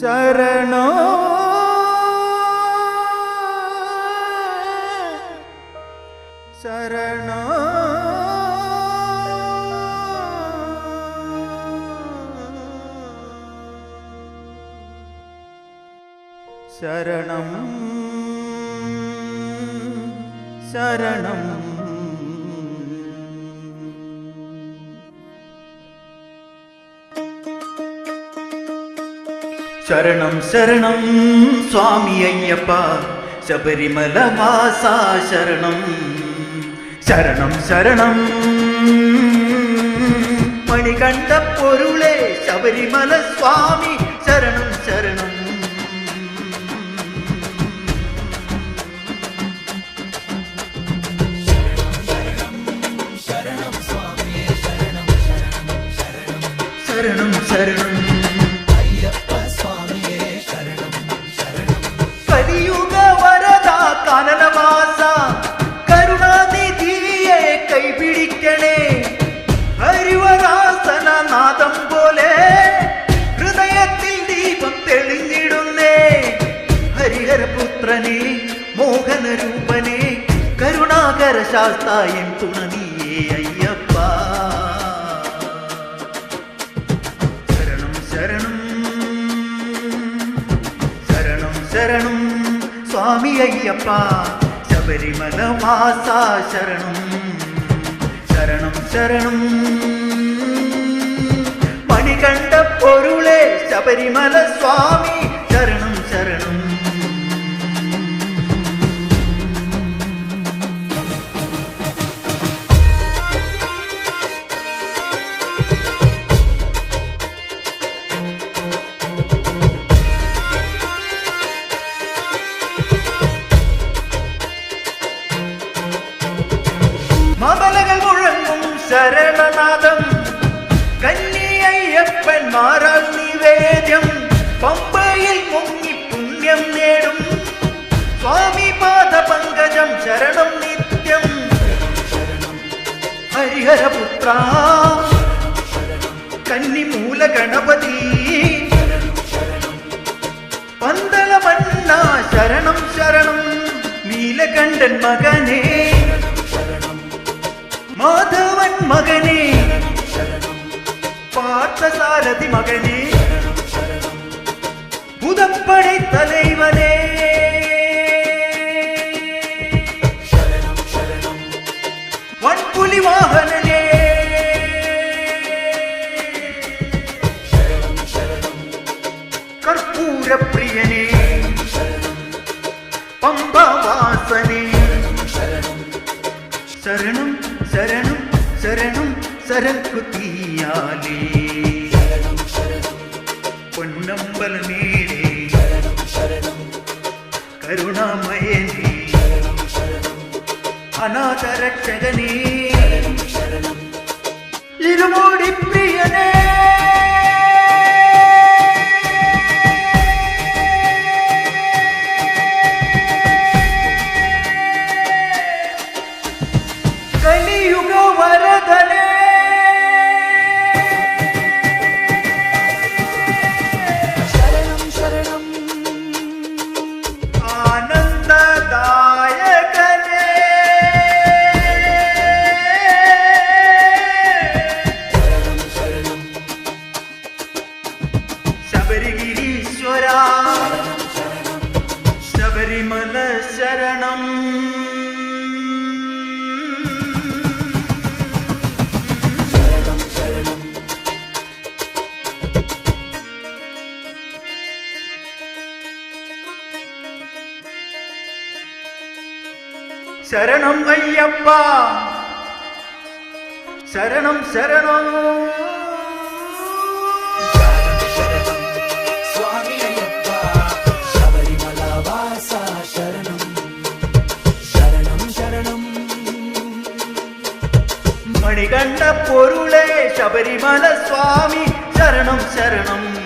शरणो। शरण। शरणं। शरणम् ശരണം ശരണം സ്വാമി അയ്യപ്പ. ശബരിമല വാസ ശരണം. ശരണം ശരണം. മണികണ്ഠ പൊരുളെ ശബരിമല സ്വാമി. ശരണം ശരണം. ശരണം ശരണം തെളിഞ്ഞിടുന്നേ ഹരിഹരപുത്രനെ മോഹനരൂപനെ കരുണാകര ശാസ്തായൻ തുണനിയേ അയ്യപ്പ. ശരണം ശരണം. ശരണം ശരണം സ്വാമി അയ്യപ്പ. ശബരിമല വാസ ശരണം. ശരണം ശരണം. മണികണ്ഠ പൊരുളെ ശബരിമല സ്വാമി. சரணம் சரணம். மபலகள் முழங்கும் சரணநாதம். கன்னி ஐயப்பன் மாறாகும் ഹരിഹരപുത്ര. കന്നിമൂല ഗണപതി പന്തളമണ്ണ ശരണം ശരണം. നീലകണ്ഠൻ മകനേ. മാധവൻ മകനേ. പാർത്ഥസാരഥി മകനേ. ശരണം ശരണം. ശരണം ശരണം. ശരൺ കുത്തി അനാഥരക്ഷകനേ ഇരുമൂടി പ്രിയനേ. ശരണം അയ്യപ്പ. ശരണം ശരണം. മണികണ്ഠ പൊരുളേ ശബരിമല സ്വാമി ശരണം ശരണം.